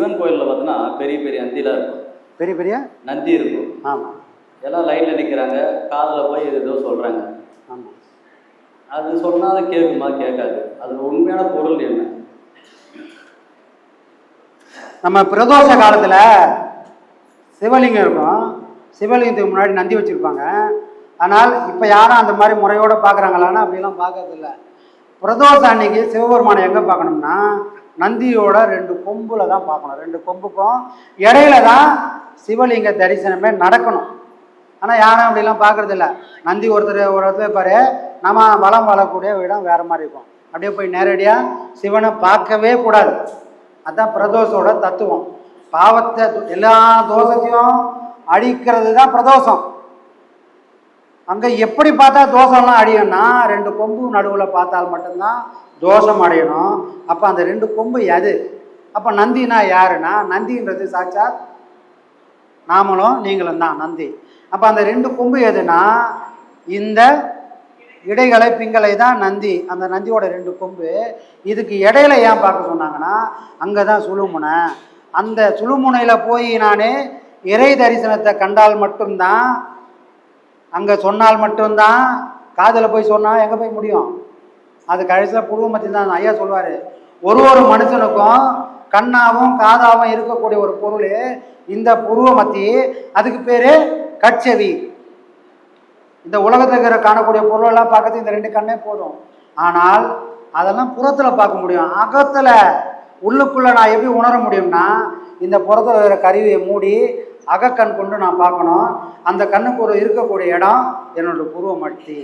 சிவன் கோயிலில் பார்த்தோன்னா பெரிய பெரிய நந்திலாம் இருக்கும். பெரிய பெரிய? நந்தி இருக்கும். ஆமாம் எல்லாம் லைனில் நிற்கிறாங்க காதில் போய் ஏதோ சொல்கிறாங்க ஆமாம் அது சொன்னால் கேட்குமா கேட்காது அது உண்மையான பொருள் என்ன? நம்ம பிரதோஷ காலத்தில் சிவலிங்கம் இருக்கும். சிவலிங்கத்துக்கு முன்னாடி நந்தி வச்சுருப்பாங்க. ஆனால் இப்போ யாரும் அந்த மாதிரி முறையோடு பார்க்குறாங்களான்னா அப்படிலாம் பார்க்கறதில்ல பிரதோஷ அன்னைக்கு சிவபெருமானை எங்கே பார்க்கணும்னா நந்தியோட ரெண்டு கொம்புல தான் பார்க்கணும். ரெண்டு கொம்புக்கும் இடையில தான் சிவலிங்க தரிசனமே நடக்கணும். ஆனால் யாரும் அப்படிலாம் பார்க்கறதில்ல நந்தி ஒருத்தர் ஒரு இடத்துல பாரு நம்ம வளம் வளரக்கூடிய இடம் வேற மாதிரி இருக்கும். அப்படியே போய் நேரடியாக சிவனை பார்க்கவே கூடாது. அதுதான் பிரதோஷோட தத்துவம். பாவத்தை எல்லா தோஷத்தையும் அழிக்கிறது தான் பிரதோஷம். அங்கே எப்படி பார்த்தா தோஷம்லாம் அடையும்னா ரெண்டு கொம்பு நடுவில் பார்த்தால் மட்டும்தான் தோஷம் அடையணும். அப்போ அந்த ரெண்டு கொம்பு எது? அப்போ நந்தினா யாருன்னா நந்தின்றது சாட்சாத் நாமளும் நீங்களும் தான் நந்தி. அப்போ அந்த ரெண்டு கொம்பு எதுனா இந்த இடைகளை பிங்களை தான் நந்தி. அந்த நந்தியோட ரெண்டு கொம்பு. இதுக்கு இடையில ஏன் பார்க்க சொன்னாங்கன்னா அங்கே தான் சுழுமுனை. அந்த சுழுமுனையில் போய் நான் இறை தரிசனத்தை கண்டால் மட்டும்தான் அங்கே சொன்னால் மட்டும்தான் காதில் போய் சொன்னால் எங்கே போய் முடியும்? அது கடைசியில் புருவமத்தி தான். ஐயா சொல்லுவார் ஒரு ஒரு மனுஷனுக்கும் கண்ணாவும் காதாவும் இருக்கக்கூடிய ஒரு பொருள் இந்த புருவமத்தி. அதுக்கு பேர் கட்செவி. இந்த உலகத்தில் இருக்கிற காணக்கூடிய பொருளெல்லாம் பார்க்கறது இந்த ரெண்டு கண்ணே போதும். ஆனால் அதெல்லாம் புறத்தில் பார்க்க முடியும். அகத்தில் உள்ளுக்குள்ளே நான் எப்படி உணர முடியும்னா இந்த புறத்தில் இருக்கிற கருவியை மூடி அகக்கண் கொண்டு நான் பார்க்கணும். அந்த கண்ணுக்கு ஒரு இருக்கக்கூடிய இடம் என்னோட புருவமட்டி.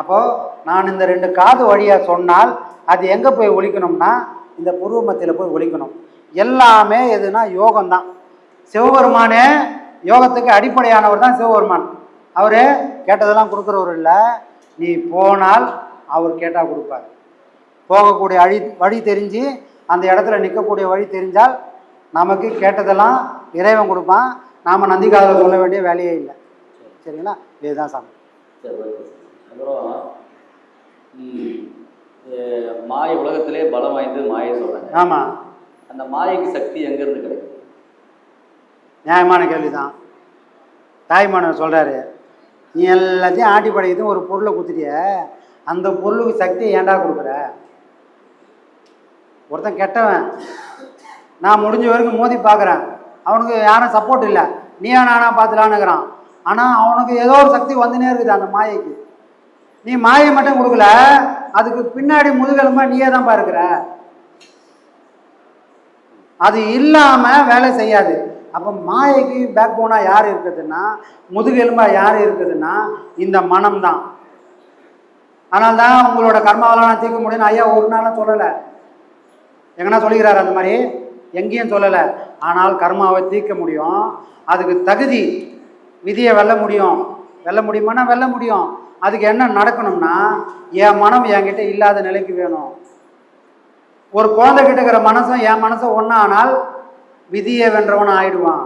அப்போது நான் இந்த ரெண்டு காது வழியாக சொன்னால் அது எங்கே போய் ஒழிக்கணும்னா இந்த புருவமத்தியில் போய் ஒழிக்கணும் எல்லாமே எதுனா யோகம்தான். சிவபெருமானே யோகத்துக்கு அடிப்படையானவர் தான் சிவபெருமான். அவர் கேட்டதெல்லாம் கொடுக்குறவர் இல்லை. நீ போனால் அவர் கேட்டால் கொடுப்பார். போகக்கூடிய வழி வழி தெரிஞ்சு அந்த இடத்துல நிற்கக்கூடிய வழி தெரிஞ்சால் நமக்கு கேட்டதெல்லாம் இறைவன் கொடுப்பான். நாம் நந்தி காதில் சொல்ல வேண்டிய வேலையே இல்லை. சரிங்களா? இதுதான் சாமி. மாய உலகத்திலே பலம் வாய்ந்தது மாயை சொல்கிறாங்க ஆமாம் அந்த மாயைக்கு சக்தி எங்கேருந்து கிடைக்கும் நியாயமான கேள்வி தான் தாய்மானவர் சொல்கிறாரு நீ எல்லாத்தையும் ஆட்டி படைக்குது ஒரு பொருளை குத்துட்டிய. அந்த பொருளுக்கு சக்தியை ஏன்டா கொடுக்குற? ஒருத்தன் கெட்டவன். நான் முடிஞ்ச வரைக்கும் மோதி பார்க்குறேன். அவனுக்கு யாரும் சப்போர்ட் இல்லை. நீயா நானா பார்த்துலான்னுக்கிறான் ஆனால் அவனுக்கு ஏதோ ஒரு சக்தி வந்துனே இருக்குது அந்த மாயைக்கு. நீ மாயை மட்டும் கொடுக்கல அதுக்கு பின்னாடி முதுகெலும்பா நீயே தான் பாருக்கிற. அது இல்லாமல் வேலை செய்யாது. அப்போ மாயைக்கு பேக் போனாக யார் இருக்குதுன்னா முதுகெலும்பா யார் இருக்குதுன்னா இந்த மனம் தான். ஆனால் தான் உங்களோட கர்மாவெல்லாம் நான் தீர்க்க முடியும்னு ஐயா ஒரு நாளும் சொல்லலை. எங்கன்னா சொல்லிக்கிறாரு அந்த மாதிரி? எங்கேயும் சொல்லலை. ஆனால் கர்மாவை தீர்க்க முடியும். அதுக்கு தகுதி விதியை வெல்ல முடியும். வெல்ல முடியுமானா வெல்ல முடியும். அதுக்கு என்ன நடக்கணும்னா என் மனம் என்கிட்ட இல்லாத நிலைக்கு வேணும். ஒரு குழந்தைகிட்ட இருக்கிற மனசும் என் மனசும் ஒன்றானால் விதியை வென்றவன் ஆயிடுவான்.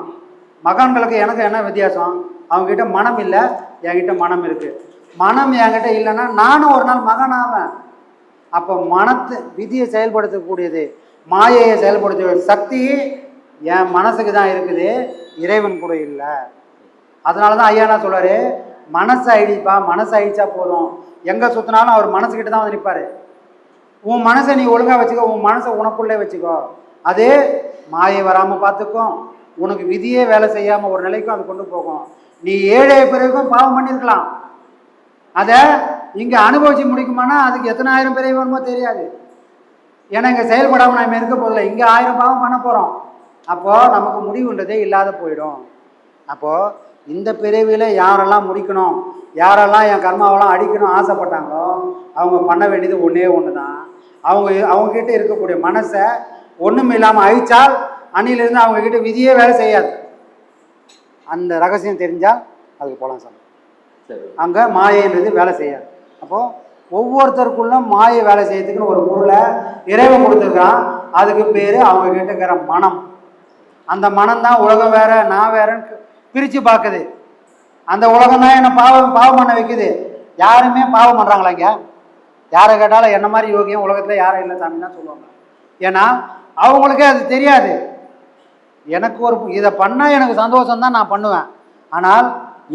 மகன்களுக்கு எனக்கு என்ன வித்தியாசம்? அவங்ககிட்ட மனம் இல்லை என்கிட்ட மனம் இருக்குது மனம் என்கிட்ட இல்லைன்னா நானும் ஒரு நாள் மகன் ஆவேன் அப்போ மனத்தை விதியை செயல்படுத்தக்கூடியது மாயையை செயல்படுத்த சக்தி என் மனசுக்கு தான் இருக்குது இறைவன் கூட இல்லை. அதனால தான் ஐயா என்ன சொல்றாரு? மனசு அழிப்பா மனசு அழிச்சா போதும். எங்கே சுற்றினாலும் அவர் மனசுக்கிட்ட தான் வந்து நிற்பார் உன் மனசை நீ ஒழுங்காக வச்சுக்கோ உன் மனசை உனக்குள்ளே வச்சுக்கோ. அது மாயை வராமல் பார்த்துக்கும். உனக்கு விதியே வேலை செய்யாமல் ஒரு நிலைக்கும் அது கொண்டு போகும். நீ ஏழை பிறகும் பாவம் பண்ணியிருக்கலாம். அதை இங்கே அனுபவிச்சு முடிக்குமானா அதுக்கு எத்தனை ஆயிரம் பிறகு வேணுமோ தெரியாது. ஏன்னா இங்கே செயல்படாமல் நம்ம இருக்க போதில்லை இங்கே ஆயிரம் பாவம் பண்ண போகிறோம் அப்போது நமக்கு முடிவுன்றதே இல்லாத போயிடும். அப்போது இந்த பிறவியில் யாரெல்லாம் முடிக்கணும் யாரெல்லாம் என் கர்மாவெல்லாம் அடிக்கணும் ஆசைப்பட்டாங்களோ அவங்க பண்ண வேண்டியது ஒன்றே ஒன்று தான் அவங்க அவங்கக்கிட்ட இருக்கக்கூடிய மனசை ஒன்றும் இல்லாமல் அழிச்சால் அன்னிலிருந்து அவங்கக்கிட்ட விதியே வேலை செய்யாது. அந்த ரகசியம் தெரிஞ்சால் அதுக்கு போகலாம் சார் சரி. அங்கே மாயைன்றது வேலை செய்யாது. அப்போது ஒவ்வொருத்தருக்குள்ளும் மாயை வேலை செய்யறதுக்குன்னு ஒரு பொருளை இறைவன் கொடுத்துருக்கான் அதுக்கு பேர் அவங்க கிட்டக்கிற இருக்கிற மனம். அந்த மனம் தான் உலகம் வேற நான் வேறன்னு பிரித்து பார்க்குது. அந்த உலகம் தான் என்னை பாவம் பாவம் பண்ண வைக்குது. யாருமே பாவம் பண்ணுறாங்களா இங்கே யாரை கேட்டாலும் என்ன மாதிரி யோகியம் உலகத்தில் யாரும் இல்லை சாமி தான் சொல்லுவாங்க. ஏன்னா அவங்களுக்கே அது தெரியாது. எனக்கு ஒரு இதை பண்ணால் எனக்கு சந்தோஷம் தான் நான் பண்ணுவேன். ஆனால்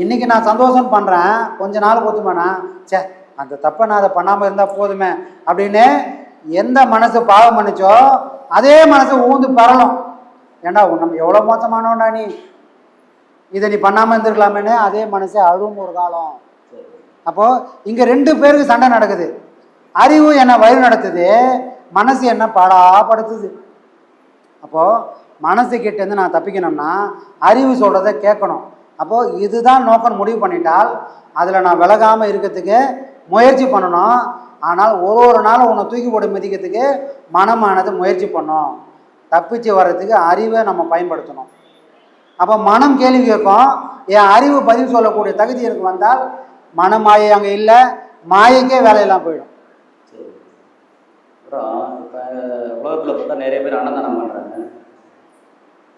இன்றைக்கி நான் சந்தோஷம் பண்ணுறேன் கொஞ்ச நாள் பொத்துமானா ச்சே அந்த தப்பை நான் அதை பண்ணாமல் இருந்தால் போதுமே அப்படின்னு எந்த மனசு பாவம் பண்ணிச்சோ அதே மனசு ஊந்து பரலும். ஏண்டா நம்ம எவ்வளோ மோசமானவன்டா நீ? இதை நீ பண்ணாமல் இருந்திருக்கலாமேன்னு அதே மனசே அழுவும் ஒரு காலம். அப்போது இங்கே ரெண்டு பேருக்கு சண்டை நடக்குது. அறிவு என்ன வழி நடத்துது. மனசு என்ன பாடாப்படுத்துது அப்போது மனசு கிட்டேருந்து நான் தப்பிக்கணும்னா அறிவு சொல்கிறத கேட்கணும். அப்போது இதுதான் நோக்கம் முடிவு பண்ணிட்டால் அதில் நான் விலகாமல் இருக்கிறதுக்கு முயற்சி பண்ணணும். ஆனால் ஒரு ஒரு நாளும் உன்னை தூக்கி போட்டு மிதிக்கிறதுக்கு மனமானது முயற்சி பண்ணும். தப்பிச்சு வர்றதுக்கு அறிவை நம்ம பயன்படுத்தணும். அப்போ மனம் கேள்வி கேட்கும். என் அறிவு பதில் சொல்லக்கூடிய தகுதி எனக்கு வந்தால் மனமாயை அங்கே இல்லை மாயைக்கே வேலையெல்லாம் போயிடும். அப்புறம் இப்போ உலகத்தில் பார்த்தா நிறைய பேர் அன்னதானம் பண்ணுறாங்க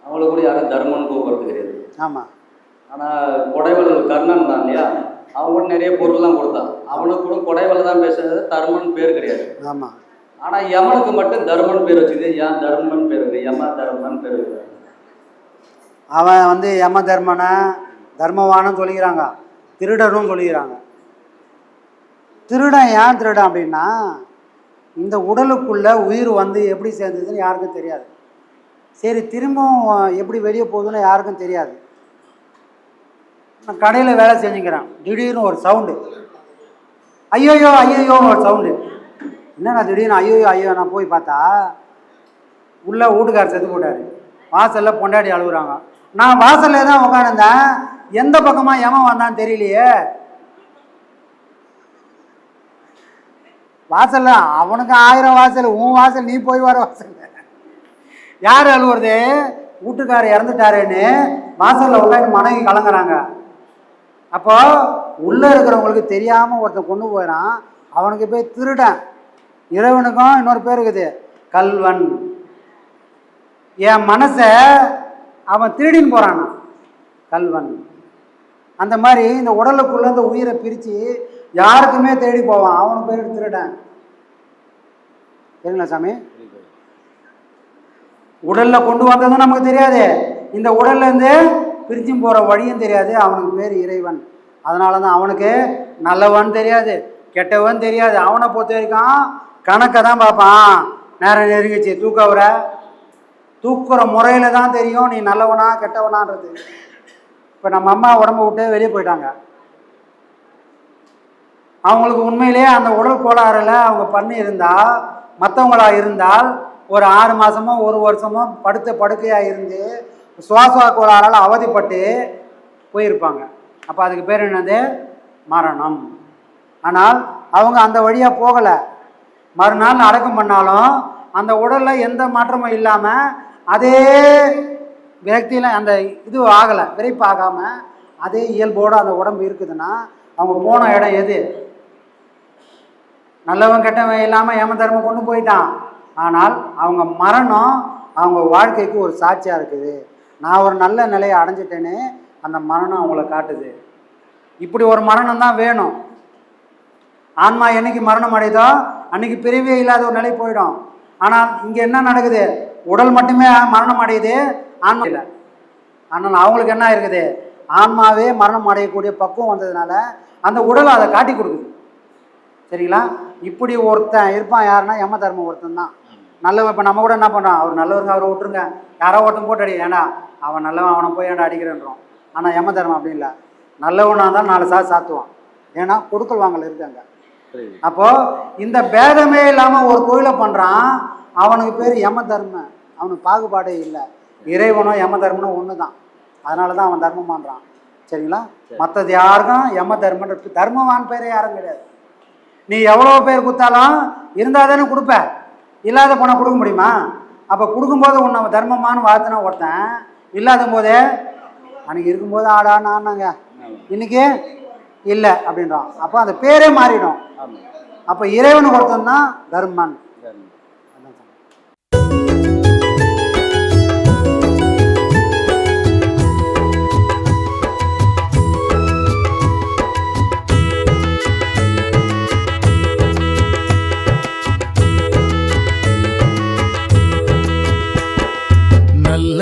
அவங்களுக்கு கூட யாரும் தர்மம்னு கூப்பிடுறது கிடையாது. ஆமாம் ஆனால் கொடைவல் கர்ணன் தான் இல்லையா? அவன் கூட நிறைய பொருள்லாம் கொடுத்தான். அவனுக்கு கூட கொடைவல் தான் பேசுறது தர்மன் பேர் கிடையாது. ஆமாம் ஆனால் யமனுக்கு மட்டும் தர்மன் பேர் வச்சுது. ஏன் தர்மன் பேர் இருக்கு யம தர்மன் பேர் இருக்கு அவன் வந்து யம தர்மனை தர்மவானும் சொல்லிக்கிறாங்க. திருடனும் சொல்லிக்கிறாங்க. திருடன் ஏன் திருடன் அப்படின்னா இந்த உடலுக்குள்ள உயிர் வந்து எப்படி சேர்ந்ததுன்னு யாருக்கும் தெரியாது. சரி திரும்பவும் எப்படி வெளியே போகுதுன்னு யாருக்கும் தெரியாது. நான் கடையில் வேலை செஞ்சுக்கிறேன். திடீர்னு ஒரு சவுண்டு ஐயோயோ ஐயோயோ ஒரு சவுண்டு என்னண்ணா திடீர்னு ஐயோயோ ஐயோ நான் போய் பார்த்தா உள்ளே வீட்டுக்கார் செத்து போட்டாரு வாசலில் பொண்டாடி அழுகுறாங்க. நான் வாசல்ல தான் உட்காந்துருந்தேன் எந்த பக்கமாக ஏமா வந்தான்னு தெரியலையே. வாசல்ல அவனுக்கு ஆயிரம் வாசல் உன் வாசல் நீ போய் வர வாசல். யார் அழுவுறது? வீட்டுக்காரர் இறந்துட்டாருன்னு வாசலில் உட்காந்து மனைவி கலங்குறாங்க. அப்போ உள்ளே இருக்கிறவங்களுக்கு தெரியாமல் ஒருத்தன் கொண்டு போயிடான் அவனுக்கு போய் திருடன். இறைவனுக்கும் இன்னொரு பேர் இருக்குது கல்வன். என் மனசை அவன் திருடின்னு போறானா? கல்வன். அந்த மாதிரி இந்த உடலுக்குள்ள இந்த உயிரை பிரித்து யாருக்குமே தேடி போவான். அவனுக்கு பேர் திருடன். சரிங்களா சாமி? உடலில் கொண்டு வந்ததும் நமக்கு தெரியாது. இந்த உடல்லேருந்து பிரிஞ்சும் பிரிச்சும் வழியும் தெரியாது அவனுக்கு பேர் இறைவன். அதனால தான் அவனுக்கு நல்லவன் தெரியாது கெட்டவன் தெரியாது. அவனை பொறுத்த வரைக்கும் கணக்கை தான் பார்ப்பான். நேரம் நெருங்கிச்சு தூக்க தூக்குற முறையில் தான் தெரியும் நீ நல்லவனா கெட்டவனான்றது. இப்போ நம்ம அம்மா உடம்ப விட்டு வெளியே போயிட்டாங்க. அவங்களுக்கு உண்மையிலேயே அந்த உடல் கோளாறுல அவங்க பண்ணி இருந்தால் மற்றவங்களா இருந்தால் ஒரு ஆறு மாதமோ ஒரு வருஷமோ படுத்த படுக்கையாக இருந்து சுவாச கோளாறால் அவதிப்பட்டு போயிருப்பாங்க. அப்போ அதுக்கு பேர் என்னது? மரணம். ஆனால் அவங்க அந்த வழியாக போகலை. மறுநாள் அடக்கம் பண்ணாலும் அந்த உடலில் எந்த மாற்றமும் இல்லாமல் அதே விரக்தியில் அந்த இது ஆகலை விரைப்பு ஆகாமல் அதே இயல்போடு அந்த உடம்பு இருக்குதுன்னா அவங்க போன இடம் எது? நல்லவன் கெட்டவன் இல்லாமல் ஏம கொண்டு போயிட்டான். ஆனால் அவங்க மரணம் அவங்க வாழ்க்கைக்கு ஒரு சாட்சியாக இருக்குது. நான் ஒரு நல்ல நிலையை அடைஞ்சிட்டேன்னு அந்த மரணம் அவங்கள காட்டுது. இப்படி ஒரு மரணம் தான் வேணும். ஆன்மா என்னைக்கு மரணம் அடையுதோ அன்னைக்கு பிரிவே இல்லாத ஒரு நிலை போயிடும். ஆனால் இங்கே என்ன நடக்குது? உடல் மட்டுமே மரணம் அடையுது ஆன்மா இல்லை. ஆனால் அவங்களுக்கு என்ன இருக்குது? ஆன்மாவே மரணம் அடையக்கூடிய பக்குவம் வந்ததுனால அந்த உடல் அதை காட்டி கொடுக்குது. சரிங்களா? இப்படி ஒருத்தன் இருப்பான் யாருன்னா யம தர்ம ஒருத்தன் தான். நல்லவன் இப்போ நம்ம கூட என்ன பண்ணுறோம் அவர் நல்லவருங்க அவரை விட்டுருங்க. யாரோ ஒருத்தன் போட்டு அடி ஏன்னா அவன் நல்லவன் அவனை போய் ஏன்டா அடிக்கிறேன்றோம். ஆனால் யம தர்மம் அப்படி இல்லை. நல்லவனாக இருந்தால் நாலு சாத்து சாத்துவான். ஏன்னா கொடுக்கல் வாங்கல் இருக்காங்க அப்போது இந்த பேதமே இல்லாமல் ஒரு தொழிலை பண்ணுறான் அவனுக்கு பேர் யம தர்மம் அவனுக்கு பாகுபாடே இல்லை. இறைவனோ யம தர்மனோ ஒன்று தான் அதனால தான் அவன் தர்மம் பண்ணுறான் சரிங்களா? மற்றது யாருக்கும் யம தர்மன்ற தர்மவான் பேரே யாரும் கிடையாது. நீ எவ்வளோ பேர் கொடுத்தாலும் இருந்தால் தானே கொடுப்ப. இல்லாத போனால் கொடுக்க முடியுமா? அப்போ கொடுக்கும்போது உன்னை தர்மமானு வாழ்த்தினா ஒருத்தன் இல்லாத போதே அன்னைக்கு இருக்கும்போது ஆடான்னு ஆனாங்க இன்னைக்கு இல்லை அப்படின்றான். அப்போ அந்த பேரே மாறிடும். அப்போ இறைவன் ஒருத்தன் தான் தர்மன்.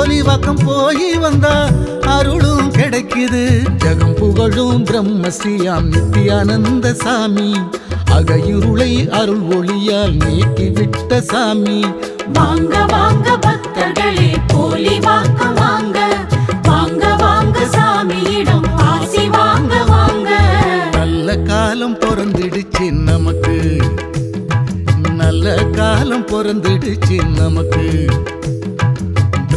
போலிவாக்கம் போய் வந்தா அருளும் கிடைக்குது. ஜகம் புகழும் பிரம்மஸ்ரீயாம் நித்யானந்த சாமி. அகையுருளை அருள் ஒளியால் நீக்கிவிட்ட சாமி. வாங்க வாங்க பக்தர்களே போலி வாக்கம் வாங்க. வாங்க வாங்க சாமியிடம் ஆசி வாங்க வாங்க. நல்ல காலம் பிறந்துடுச்சு நமக்கு. நல்ல காலம் பிறந்துடுச்சு நமக்கு.